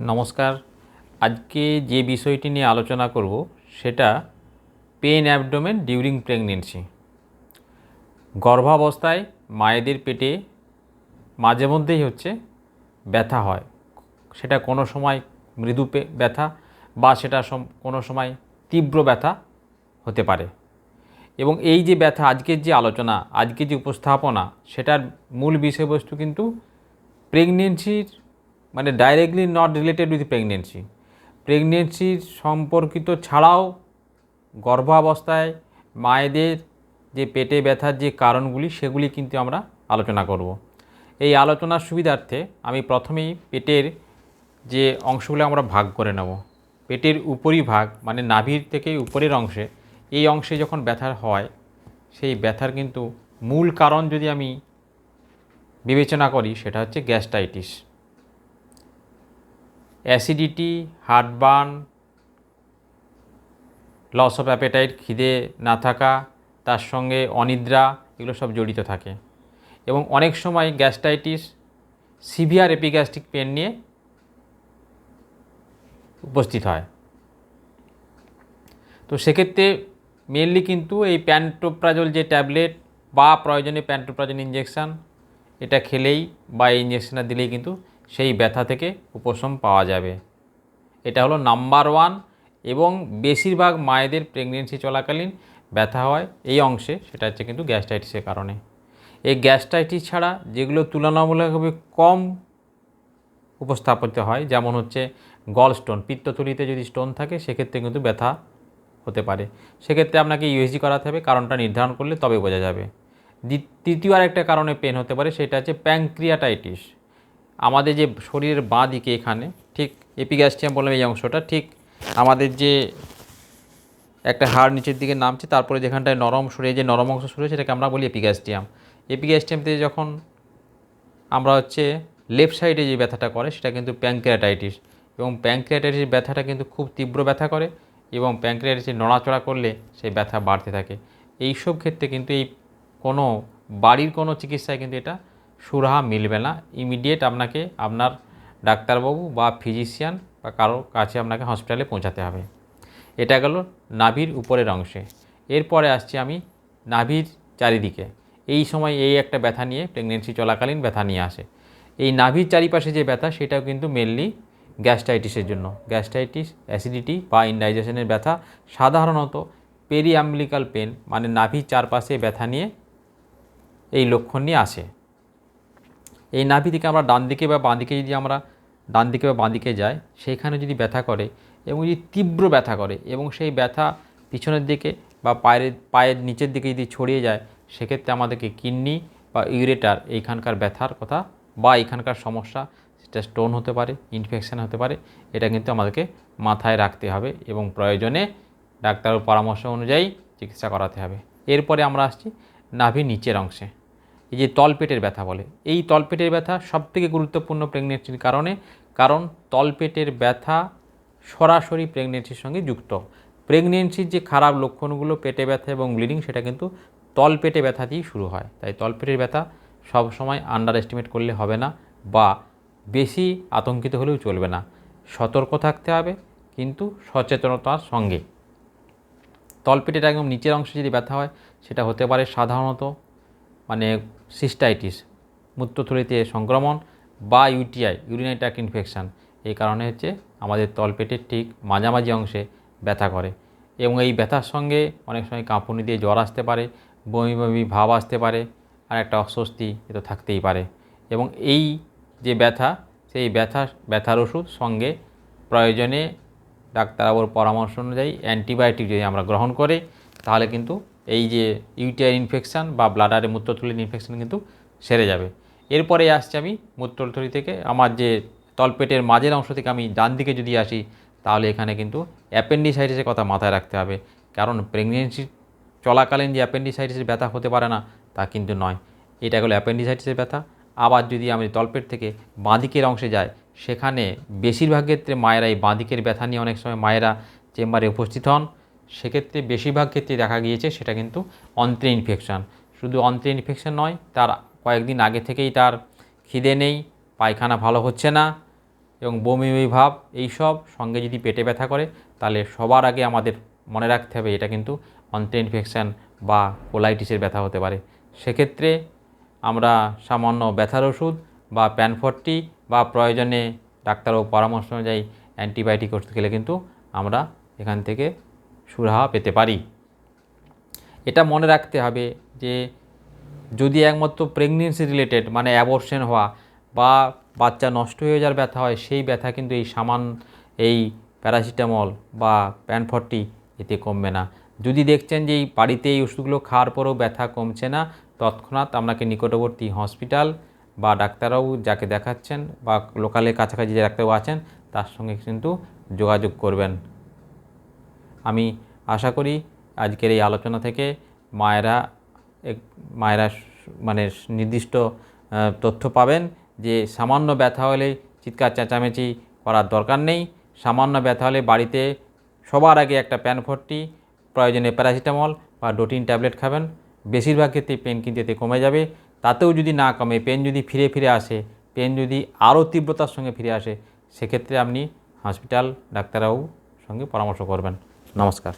নমস্কার। আজকে যে বিষয়টি নিয়ে আলোচনা করব, সেটা পেন অ্যাবডোমেন ডিউরিং প্রেগনেন্সি। গর্ভাবস্থায় মায়েদের পেটে মাঝে মধ্যেই হচ্ছে ব্যথা হয়। সেটা কোনো সময় মৃদু ব্যথা বা সেটা কোনো সময় তীব্র ব্যথা হতে পারে। এবং এই যে ব্যথা, আজকের যে আলোচনা, আজকের যে উপস্থাপনা, সেটার মূল বিষয়বস্তু কিন্তু প্রেগনেন্সির মানে directly not related with pregnancy প্রেগনেন্সির সম্পর্কিত ছাড়াও গর্ভাবস্থায় মায়েদের যে পেটে ব্যথার যে কারণগুলি, সেগুলি কিন্তু আমরা আলোচনা করব। এই আলোচনার সুবিধার্থে আমি প্রথমেই পেটের যে অংশগুলো আমরা ভাগ করে নেব। পেটের উপরিভাগ মানে নাভির থেকে উপরের অংশে, এই অংশে যখন ব্যথা হয়, সেই ব্যথার কিন্তু মূল কারণ যদি আমি বিবেচনা করি, সেটা হচ্ছে gastritis. Acidity, heartburn, loss of appetite, খিদে না থাকা, তার সঙ্গে অনিদ্রা, এগুলো সব জড়িত থাকে। এবং অনেক সময় গ্যাস্ট্রাইটিস সিভিয়ার এপিগ্যাস্ট্রিক পেন নিয়ে উপস্থিত হয়। তো সেক্ষেত্রে মেনলি কিন্তু এই প্যান্টোপ্রাজল যে ট্যাবলেট বা প্রয়োজনে প্যান্টোপ্রাজল ইঞ্জেকশান এটা খেলেই বা ইঞ্জেকশনটা দিলেই কিন্তু সেই ব্যথা থেকে উপশম পাওয়া যাবে। এটা হলো নাম্বার ওয়ান এবং বেশিরভাগ মায়েদের প্রেগনেন্সি চলাকালীন ব্যথা হয় এই অংশে, সেটা হচ্ছে কিন্তু গ্যাস্ট্রাইটিসের কারণে। এই গ্যাস্ট্রাইটিস ছাড়া যেগুলো তুলনামূলকভাবে কম উপস্থাপিত হয়, যেমন হচ্ছে গল স্টোন পিত্তথলিতে যদি স্টোন থাকে, সেক্ষেত্রে কিন্তু ব্যথা হতে পারে। সেক্ষেত্রে আপনাকে ইউএসজি করাতে হবে, কারণটা নির্ধারণ করলে তবে বোঝা যাবে। তৃতীয় আরেকটা কারণে পেন হতে পারে, সেটা হচ্ছে প্যাংক্রিয়াটাইটিস আমাদের যে শরীরের বাঁ দিকে এখানে, ঠিক এপিগ্যাস্ট্রিয়াম বললাম এই অংশটা, ঠিক আমাদের যে একটা হাড় নিচের দিকে নামছে, তারপরে যেখানটায় নরম সরে যে নরম অংশ সরে সেটাকে আমরা বলি এপিগ্যাস্ট্রিয়াম। থেকে যখন আমরা হচ্ছে লেফট সাইডে যে ব্যথাটা করে, সেটা কিন্তু প্যাঙ্ক্রিয়াটাইটিস। এবং প্যাঙ্ক্রিয়াটাইটিস ব্যথাটা কিন্তু খুব তীব্র ব্যথা করে এবং প্যাঙ্ক্রিয়াটাইটিস নড়াচড়া করলে সেই ব্যথা বাড়তে থাকে। এই সব ক্ষেত্রে কিন্তু এই কোনো বাড়ির কোনো চিকিৎসায় কিন্তু এটা সুরাহা মিলবে না। ইমিডিয়েট আপনাকে আপনার ডাক্তারবাবু বা ফিজিশিয়ান বা কারও কাছে আপনাকে হসপিটালে পৌঁছাতে হবে। এটা গেল নাভির উপরের অংশে। এরপরে আসছি আমি নাভির চারিদিকে। এই সময় এই একটা ব্যথা নিয়ে প্রেগনেন্সি চলাকালীন ব্যথা নিয়ে আসে। এই নাভির চারিপাশে যে ব্যথা, সেটাও কিন্তু মেনলি গ্যাস্ট্রাইটিসের জন্য। গ্যাস্ট্রাইটিস অ্যাসিডিটি বা ইনডাইজেশনের ব্যথা সাধারণত পেরিঅ্যাম্বলিক্যাল পেন মানে নাভির চারপাশে ব্যথা নিয়ে এই লক্ষণ নিয়ে আসে। এই নাভি থেকে আমরা ডান দিকে বা বাঁ দিকে যদি আমরা ডান দিকে বা বাঁ দিকে যাই সেইখানে যদি ব্যথা করে এবং যদি তীব্র ব্যথা করে এবং সেই ব্যথা পিছনের দিকে বা পায়ের পায়ের নিচের দিকে যদি ছড়িয়ে যায়, সেক্ষেত্রে আমাদেরকে কিডনি বা ইউরেটার এইখানকার ব্যথার কথা বা এইখানকার সমস্যা, সেটা স্টোন হতে পারে, ইনফেকশান হতে পারে, এটা কিন্তু আমাদেরকে মাথায় রাখতে হবে এবং প্রয়োজনে ডাক্তারের পরামর্শ অনুযায়ী চিকিৎসা করাতে হবে। এরপরে আমরা আসছি নাভির নিচের অংশে। এই যে তলপেটের ব্যথা বলে, এই তলপেটের ব্যথা সবথেকে গুরুত্বপূর্ণ প্রেগনেন্সির কারণে, কারণ তলপেটের ব্যথা সরাসরি প্রেগনেন্সির সঙ্গে যুক্ত। প্রেগনেন্সির যে খারাপ লক্ষণগুলো, পেটে ব্যথা এবং ব্লিডিং সেটা কিন্তু তলপেটে ব্যথা দিয়েই শুরু হয়। তাই তলপেটের ব্যথা সবসময় আন্ডার এস্টিমেট করলে হবে না বা বেশি আতঙ্কিত হলেও চলবে না। সতর্ক থাকতে হবে, কিন্তু সচেতনতার সঙ্গে। তলপেটের একদম নিচের অংশে যদি ব্যথা হয়, সেটা হতে পারে সাধারণত মানে সিস্টাইটিস মূত্রথলিতে সংক্রমণ বা ইউটিআই ইউরিনারি ট্র্যাক্ট ইনফেকশান এই কারণে হচ্ছে আমাদের তলপেটের ঠিক মাঝামাঝি অংশে ব্যথা করে এবং এই ব্যথার সঙ্গে অনেক সময় কাঁপুনি দিয়ে জ্বর আসতে পারে, বমি বমি ভাব আসতে পারে আর একটা অস্বস্তি এ তো থাকতেই পারে এবং এই যে ব্যথা, সেই ব্যথা, ব্যথার ওষুধ সঙ্গে প্রয়োজনে ডাক্তারবাবুর পরামর্শ অনুযায়ী অ্যান্টিবায়োটিক যদি আমরা গ্রহণ করি তাহলে কিন্তু এই যে ইউটিআই ইনফেকশান বা ব্লাডারে মূত্রথলির ইনফেকশান কিন্তু সেরে যাবে। এরপরে আসছি আমি মূত্রথলি থেকে। আমার যে তলপেটের মাঝের অংশ থেকে আমি ডান দিকে যদি আসি, তাহলে এখানে কিন্তু অ্যাপেন্ডিসাইটিসের কথা মাথায় রাখতে হবে। কারণ প্রেগনেন্সি চলাকালীন যে অ্যাপেন্ডিসাইটিসের ব্যথা হতে পারে না, তা কিন্তু নয়। এটা হলো অ্যাপেন্ডিসাইটিসের ব্যথা। আবার যদি আমি তলপেট থেকে বাঁদিকের অংশে যাই, সেখানে বেশিরভাগ ক্ষেত্রে মায়েরা এই বাঁদিকের ব্যথা নিয়ে অনেক সময় মায়েরা চেম্বারে উপস্থিত হন। সেক্ষেত্রে বেশিরভাগ ক্ষেত্রে দেখা গিয়েছে সেটা কিন্তু অন্ত্রে ইনফেকশান শুধু অন্ত্রে ইনফেকশান নয়, তার কয়েকদিন আগে থেকেই তার খিদে নেই, পায়খানা ভালো হচ্ছে না এবং বমি বমি ভাব, এইসব সঙ্গে যদি পেটে ব্যথা করে, তাহলে সবার আগে আমাদের মনে রাখতে হবে এটা কিন্তু অন্ত্রে ইনফেকশান বা কোলাইটিসের ব্যথা হতে পারে। সেক্ষেত্রে আমরা সামান্য ব্যথার ওষুধ বা প্যানফর্টি বা প্রয়োজনে ডাক্তারবাবু পরামর্শ অনুযায়ী অ্যান্টিবায়োটিক ওষুধ খেলে কিন্তু আমরা এখান থেকে সুরাহা পেতে পারি। এটা মনে রাখতে হবে যে, যদি একমাত্র প্রেগনেন্সি রিলেটেড মানে অ্যাবর্শন হওয়া বা বাচ্চা নষ্ট হয়ে যাওয়ার ব্যথা হয়, সেই ব্যথা কিন্তু এই সামান, এই প্যারাসিটামল বা প্যানফর্টি এতে কমবে না। যদি দেখছেন যে এই বাড়িতে এই ওষুধগুলো খাওয়ার পরেও ব্যথা কমছে না, তৎক্ষণাৎ আপনাকে নিকটবর্তী হসপিটাল বা ডাক্তারবাবু যাকে দেখাচ্ছেন বা লোকালের কাছাকাছি যে ডাক্তারবাবু আছেন, তার সঙ্গে কিন্তু যোগাযোগ করবেন। আমি আশা করি আজকের এই আলোচনা থেকে মায়েরা মায়েরা মানে নির্দিষ্ট তথ্য পাবেন যে সামান্য ব্যথা হলে চিৎকার চেঁচামেচি করার দরকার নেই। সামান্য ব্যথা হলে বাড়িতে সবার আগে একটা প্যানফর্টি প্রয়োজনে প্যারাসিটামল বা ডোটিন ট্যাবলেট খাবেন। বেশিরভাগ ক্ষেত্রে পেন কিন্তু এতে কমে যাবে। তাতেও যদি না কমে, পেন যদি ফিরে ফিরে আসে, পেন যদি আরও তীব্রতার সঙ্গে ফিরে আসে, সেক্ষেত্রে আপনি হসপিটাল ডাক্তারবাবুর সঙ্গে পরামর্শ করবেন। নমস্কার।